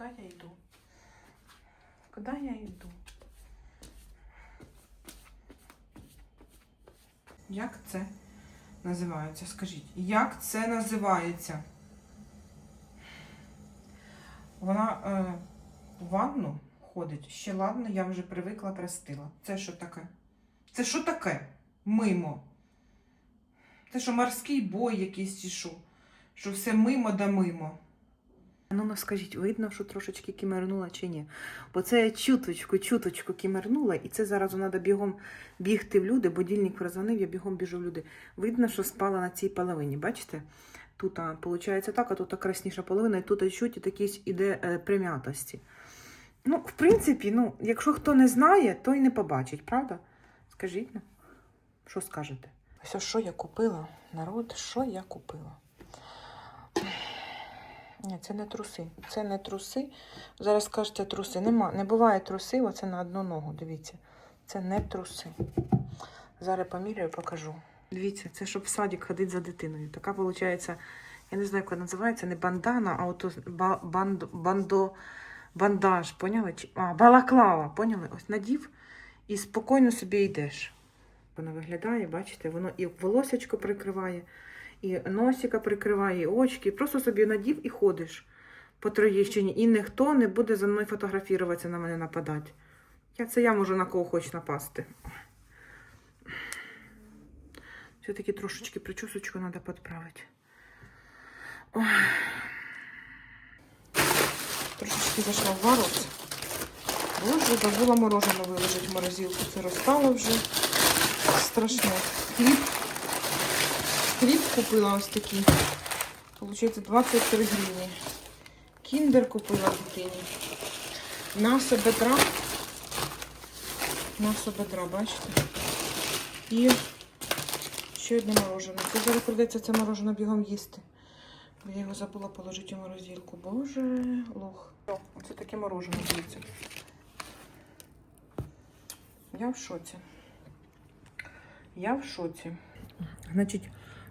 Куда я йду? Куда я йду? Як це називається? Скажіть, як це називається? Вона е, в ванну ходить. Ще ладно, я вже привикла простила. Це що таке? Це що таке? Мимо. Це що морський бой якийсь чи що? Що все мимо да мимо. Ну, ну скажіть, видно, що трошечки кімернула чи ні? Бо це я чуточку, чуточку кімернула, і це зараз треба бігом бігти в люди. Будильник прозвонив, я бігом біжу в люди. Видно, що спала на цій половині. Бачите? Тут виходить так, а тут красніша половина, і тут чуть якісь іде е, прим'ятості. Ну, в принципі, ну, якщо хто не знає, то й не побачить, правда? Скажіть, ну, що скажете? Ось що я купила, народ, що я купила? Ні, це не труси. Це не труси. Зараз скажете труси. Нема, не буває труси, оце на одну ногу. Дивіться. Це не труси. Зараз поміряю, покажу. Дивіться, це щоб в садик ходити за дитиною. Така виходить, я не знаю, як вона називається, не бандана, а ото банд, бандо, бандаж, поняли? А, балаклава, поняли? Ось надів і спокійно собі йдеш. Воно виглядає, бачите, воно і волосечко прикриває, і носика прикриває, і очки. Просто собі надів і ходиш по Троєщині. І ніхто не буде за мною фотографуватися, на мене нападати. Я, це я можу на кого хоч напасти. Все-таки трошечки причесочку надо подправить. Ой. Трошечки зайшла в ворот. Боже, забула мороженое виложити в морозилку. Це розстало вже. Страшне. Хліб. Хліб купила ось такий. Получається 23 гривні. Кіндер купила дитині. Наса бедра. Наса бедра, бачите? І ще одне морожене. Це зараз прийдеться це морожене бігом їсти. Бо Я його забула положити в морозилку. Боже, лох. Оце таке морожене, дивіться. Я в шоці. Я в шоці. Значить,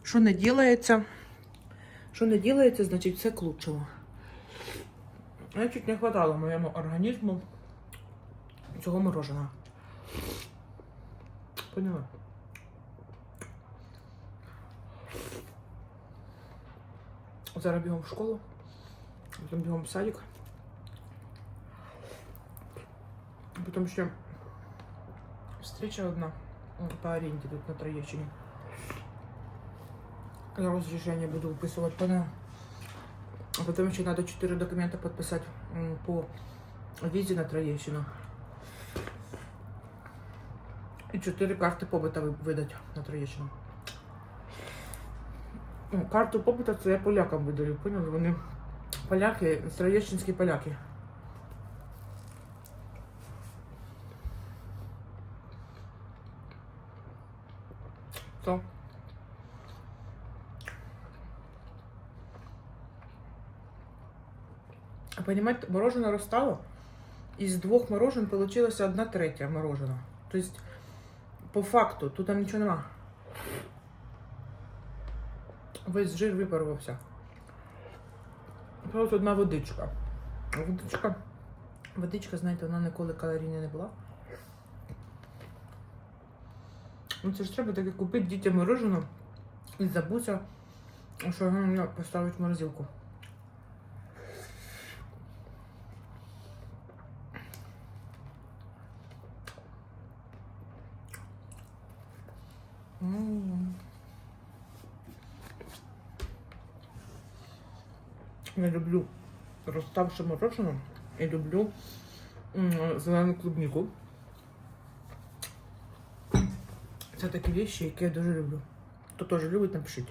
що не ділається, що не ділається, значить все к лучшому. Значить, не хватало моєму організму цього мороженого. Поняла? Зараз бігом в школу, потім бігом в садик. Потім ще встреча одна по оренді тут на Троєщині Я разрешение буду выписывать по нему. А потом еще надо 4 документа подписать м, по визе на Троещину. И 4 карты побыта вы- выдать на Троещину. Ну, Карту побыта це я полякам видаю, поняли? Вони поляки, троєщинські поляки. То. Понимаете, мороженое розстало. Из двух морожен получилась одна третья морожена. То есть, по факту, тут там нічого нема. Весь жир випарувався. Просто одна водичка. Водичка. Водичка, знаєте, вона ніколи калорійна не була. Ну це ж треба таке купити дітям мороженое і забуться, що мене поставить в морозилку. Я люблю розставши мороженое і люблю зелену клубніку. Це такі речі, які я дуже люблю. Хто теж любить, напишіть.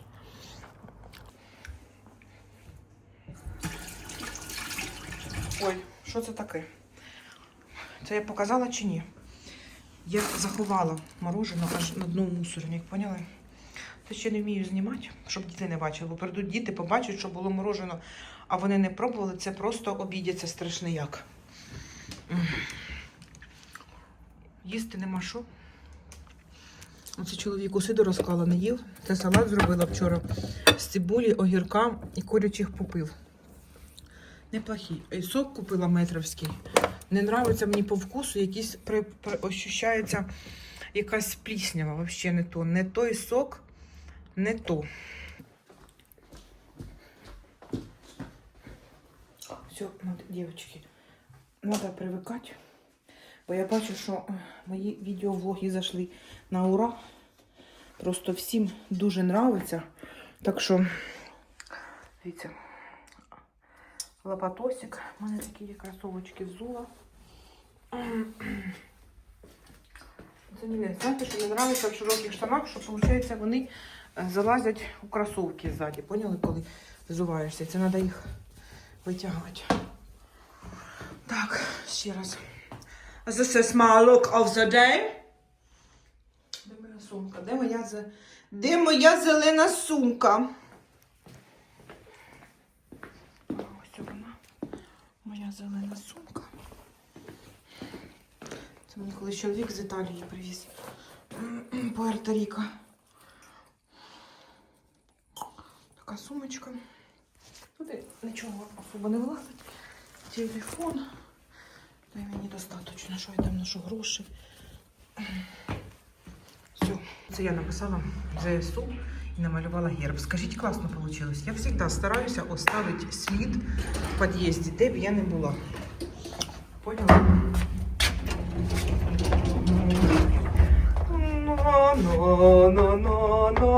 Ой, що це таке? Це я показала чи ні? Я заховала мороженое аж на дно мусорник, поняли? Це ще не вмію знімати, щоб діти не бачили. Бо прийдуть діти, побачать, що було морожено, а вони не пробували, це просто обідяться страшний як. Їсти нема що. Оце чоловік сиду розклала, не їв. Це салат зробила вчора з цибулі, огірка і курячих попив. неплохий. І сок купила метровський. Не нравиться мені по вкусу, якийсь при, при, ощущається якась пліснява, взагалі не то. Не той сок, не то. Все, дівчатки, треба привикати. Бо я бачу, що е, мої відеовлоги зайшли на ура. Просто всім дуже нравиться. Так що, дивіться, лопатосик. У мене такі є кросовочки взула. Це мені, знаєте, що мені подобається в широких штанах, що, виходить, вони е, залазять у кросовки ззаді. Поняли, коли взуваєшся? Це треба їх витягувати. Так, ще раз. This is my look of the day. Де моя сумка? Де моя, Де моя зелена сумка? Ось вона. Моя зелена сумка. Це мені колись чоловік з Італії привіз. Пуерто-Ріко. Така сумочка. Туди нічого особо не влазить. Телефон. Та й мені достатньо, що я там ношу гроші. Все. Це я написала ЗСУ і намалювала герб. Скажіть, класно вийшло. Я завжди стараюся оставити слід в під'їзді, де б я не була. Поняла?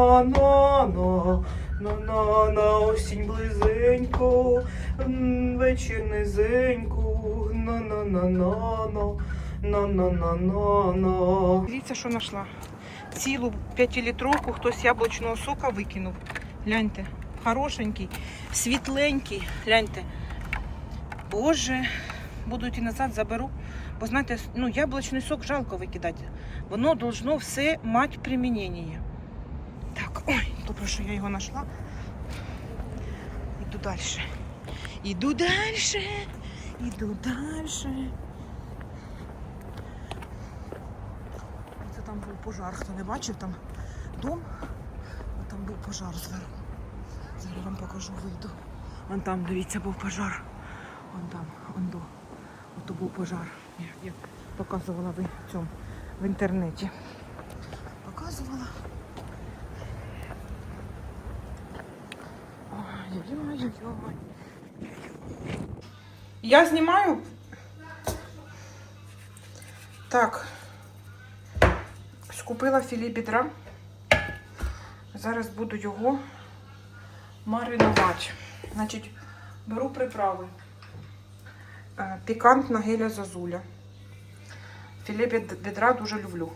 На-на-на-на-на-на. Осінь близенько, вечір низенько, на-на-на-на-на, на-на-на-на-на. Дивіться, що знайшла. Цілу п'ятилітровку хтось яблучного сока викинув. Гляньте, хорошенький, світленький. Гляньте. Боже, буду йти назад, заберу. Бо знаєте, ну, яблучний сок жалко викидати. Воно должно все мати примінення. Так, ой, добре, що я його знайшла. Іду далі. Іду далі. Іду далі. Це там був пожар, хто не бачив, там дом, а там був пожар зверху. Зараз вам покажу, вийду. Вон там, дивіться, був пожар. Вон там, вон до. Ото був пожар. Я, показувала в цьому в інтернеті. Показувала. Я знімаю. Так. Скупила філі бідра. Зараз буду його маринувати. Значить, беру приправи. Е, Пікантна геля зазуля. Філе бідра дуже люблю.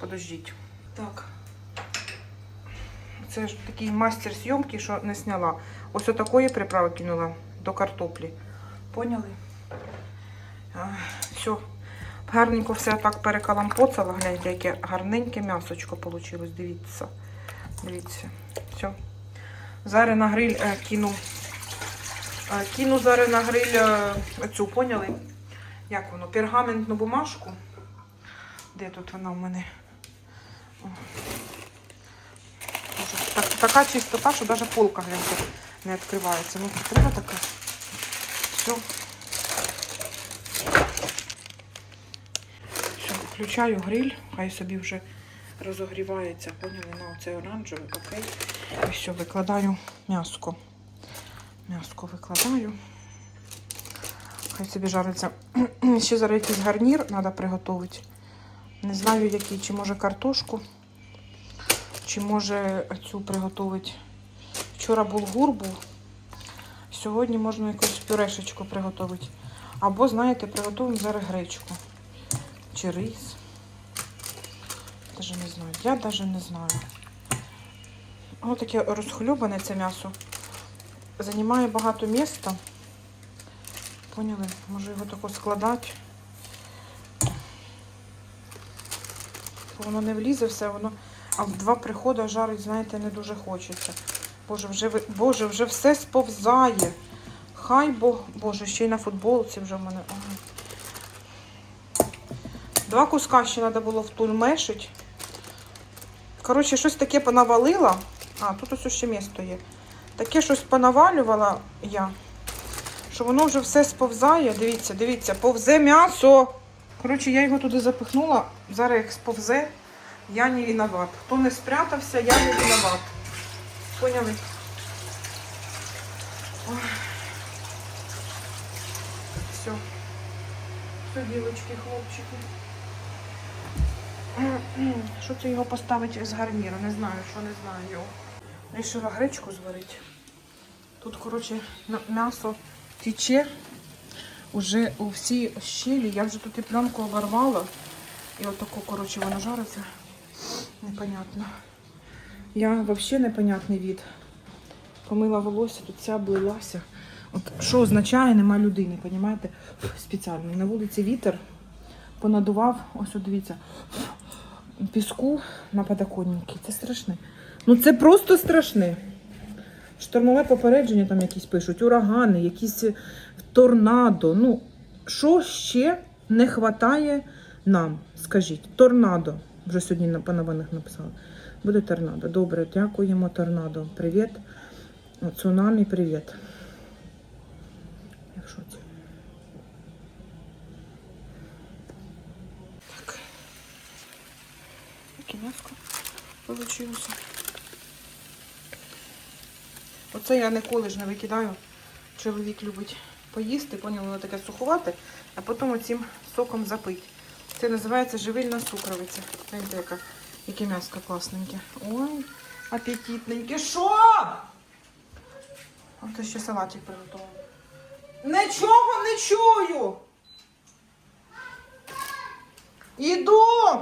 Подождіть. Так. Це ж такий мастер зйомки, що не сняла. Ось отакої приправи кинула до картоплі. Поняли? Все. Гарненько все так перекалампоцала. Гляньте, яке гарненьке м'ясочко вийшло. Дивіться. Дивіться. Все. Зараз на гриль е, кину. е, Кину зараз на гриль е, цю, поняли? Як воно? Пергаментну бумажку. Де тут вона в мене? О. Так, така чистота, що навіть полка гляньте, не відкривається. Ну, треба таке. Все. Все, включаю гриль, хай собі вже розогрівається. Поняли, на оцей оранжевий, окей. І все, викладаю м'яско. М'яско викладаю. Хай собі жариться. Ще зараз якийсь гарнір треба приготувати. Не знаю, який, чи може картошку, чи може цю приготувати. Вчора булгур був. Сьогодні можна якусь пюрешечку приготувати. Або, знаєте, приготуємо зараз гречку. Чи рис. Даже не знаю. Я навіть не знаю. Воно таке розхлюбане це м'ясо. Займає багато міста. Поняли? Може його тако складати. Воно не влізе все, воно. А в два приходи жарить, знаєте, не дуже хочеться. Боже, вже, Боже, вже все сповзає. Хай Бог, Боже, ще й на футболці вже в мене. Ага. Два куска ще треба було втульмешити. Коротше, щось таке понавалила. А, тут ось ще місто є. Таке щось понавалювала я, що воно вже все сповзає. Дивіться, дивіться, повзе м'ясо. Коротше, я його туди запихнула. Зараз як сповзе, я не виноват. Хто не спрятався, я не виноват. Поняли? Все. Все, дівочки, хлопчики. Що це його поставити з гарніру? Не знаю, що не знаю. Рішила гречку зварити. Тут, коротше, м'ясо тече. Уже у всі щелі. Я вже тут і пленку оборвала. І отако, коротше, воно жариться. Непонятно. Я взагалі непонятний від. Помила волосся, тут вся облилася. От що означає, нема людини, понімаєте? Спеціально. На вулиці вітер понадував, ось дивіться, піску на подоконнику. Це страшне. Ну це просто страшне. Штормове попередження там якісь пишуть, урагани, якісь е, торнадо. Ну, що ще не вистачає нам? Скажіть, торнадо. Вже сьогодні по новинах написали. Буде торнадо. Добре, дякуємо торнадо. Привіт. Цунамі, привіт. Я в шоці. Так. М'яско получилося. Оце я ніколи ж не викидаю. Чоловік любить поїсти, поняли, воно таке суховате, а потім оцим соком запить. Це називається живильна сукровиця. Знаєте, яка, яке м'яско класненьке. Ой, апетитненьке. Що? то ще салатик приготував. Нічого не чую. Іду!